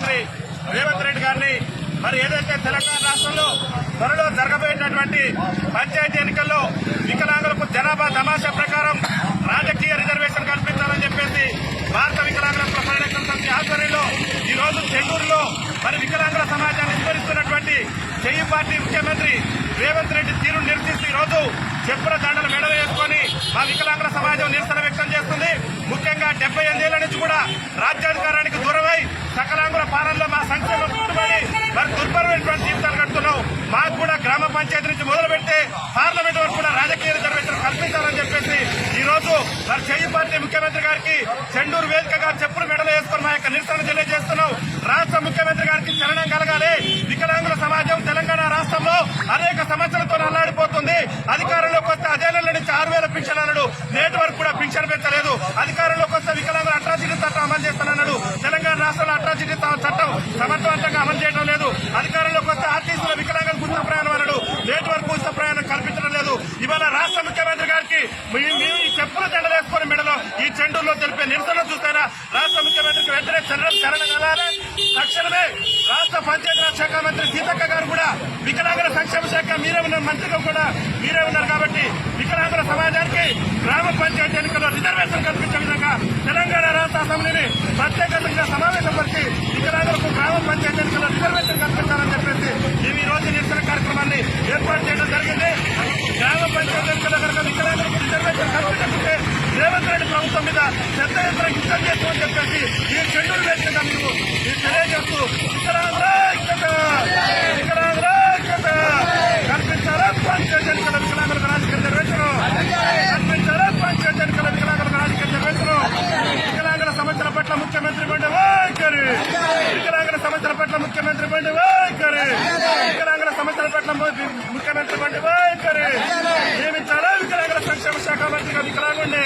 ముఖ్యమంత్రి రేవంత్ రెడ్డి గారిని మరి ఏదైతే తెలంగాణ రాష్ట్రంలో త్వరలో జరగబోయేటటువంటి పంచాయతీ ఎన్నికల్లో వికలాంగులకు జనాభా తమాషా ప్రకారం రాజకీయ రిజర్వేషన్ కల్పించాలని చెప్పేసి భారత వికలాంగుల పరిరక్షణ సమితి ఆధ్వర్యంలో ఈ రోజు చెన్నూరులో మరి వికలాంగుల సమాజాన్ని విస్తరిస్తున్నటువంటి చెయ్యి పార్టీ ముఖ్యమంత్రి రేవంత్ రెడ్డి తీరు నిరసిస్తూ ఈ రోజు చెప్పుల దండలు మెడలు వేసుకొని మా వికలాంగుల సమాజం నిరసన వ్యక్తం చేస్తుంది. ముఖ్యంగా డెబ్బై ఎనిమిదేళ్ళ నుంచి కూడా రాజ్యాధికారానికి దూరమై పాలనలో మా సంక్షేమం చుట్టుబడి మరి దుర్భరమైనటువంటి జీవితాలు గడుపుతున్నాం మాకు కూడా గ్రామ పంచాయతీ నుంచి మొదలు పెడితే పార్లమెంట్ వరకు కూడా రాజకీయ రిజర్వేషన్ కల్పించాలని చెప్పేసి ఈ రోజు మరి చెయ్యి పార్టీ ముఖ్యమంత్రి గారికి చెండూరు వేదికగా చెప్పులు మెడలు వేసుకుని మా యొక్క నిరసన తెలియజేస్తున్నాం. రాష్ట్ర ముఖ్యమంత్రి గారికి చలనం కలగాలి. వికలాంగుల సమాజం తెలంగాణ రాష్ట్రంలో అనేక సమస్యలతో అల్లాడిపోతుంది. అధికారంలోకి వస్తే అదే నెల నుంచి ఆరు వేల పింఛన్ అన్నాడు. నేటి వరకు కూడా పింఛన్ పెంచలేదు. అధికారంలోకి వస్తే వికలాంగుల అట్రాసిటీ చట్టం అమలు చేస్తానన్నాడు. తెలంగాణ రాష్ట్రంలో అట్రాసిటీ చట్టం సమర్థవంతంగా అమలు చేయడం లేదు. అధికారంలోకి వస్తే ఆర్టీసీలో వికలాంగుల ఉచిత ప్రయాణం అనడు. నేటి వరకు ఉచిత ప్రయాణం కల్పించడం లేదు. ఇవాళ రాష్ట్ర ముఖ్యమంత్రి గారికి మేము మీ ఈ చెప్పుల జెండ వేసుకుని మెడలో ఈ చెండూరులో తెలిపే నిరసన చూస్తారా? రాష్ట్ర ముఖ్యమంత్రికి వెంటనే చర్యలు చరణం కలాలి. తక్షణమే రాష్ట్ర పంచాయతీరాజ్ శాఖ మంత్రి సీతక్క గారు కూడా వికలాంగుల మీరే ఉన్నారు మంత్రిగా కూడా మీరే ఉన్నారు కాబట్టి వికలాంగుల సమాజానికి గ్రామ పంచాయతీ ఎన్నికల్లో రిజర్వేషన్ కల్పించే విధంగా తెలంగాణ రాష్ట్ర అసెంబ్లీని ప్రత్యేకంగా సమావేశపరిచి వికలాంగులకు గ్రామ పంచాయతీ ఎన్నికల్లో రిజర్వేషన్ కల్పించాలని చెప్పేసి ఈ రోజు నిరసన కార్యక్రమాన్ని ఏర్పాటు చేయడం జరిగింది. గ్రామ పంచాయతీ ఎన్నికల్లో కనుక వికలాంగులకు రిజర్వేషన్ కల్పించకుంటే రేవంత్ రెడ్డి ప్రభుత్వం మీద పెద్ద ఎత్తున యుద్ధం చేస్తామని చెప్పేసి ఈ షెడ్యూల్ వేదికగా మీకు తెలియజేస్తూ వికలాంగుల ఐక్యత! వికలాంగుల ఐక్యత! కల్పించాలా పంచాయతీ ఎన్నికల వికలాంగులకు రాజకీయ రిజర్వేషన్ కల్పించాలా పంచాయతీ ఎన్నికల వికలాంగులకు రాజకీయ రిజర్వేషన్ వికలాంగుల సమస్యల పట్ల ముఖ్యమంత్రి బండి వైఖరి వికలాంగుల సమస్యల పట్ల ముఖ్యమంత్రి బండి వైఖరి వికలాంగుల సమస్యల పట్ల ముఖ్యమంత్రి బండి వైఖరి నియమించాలా వికలాంగుల సంక్షేమ శాఖ మంత్రిగా వికలాంగుండే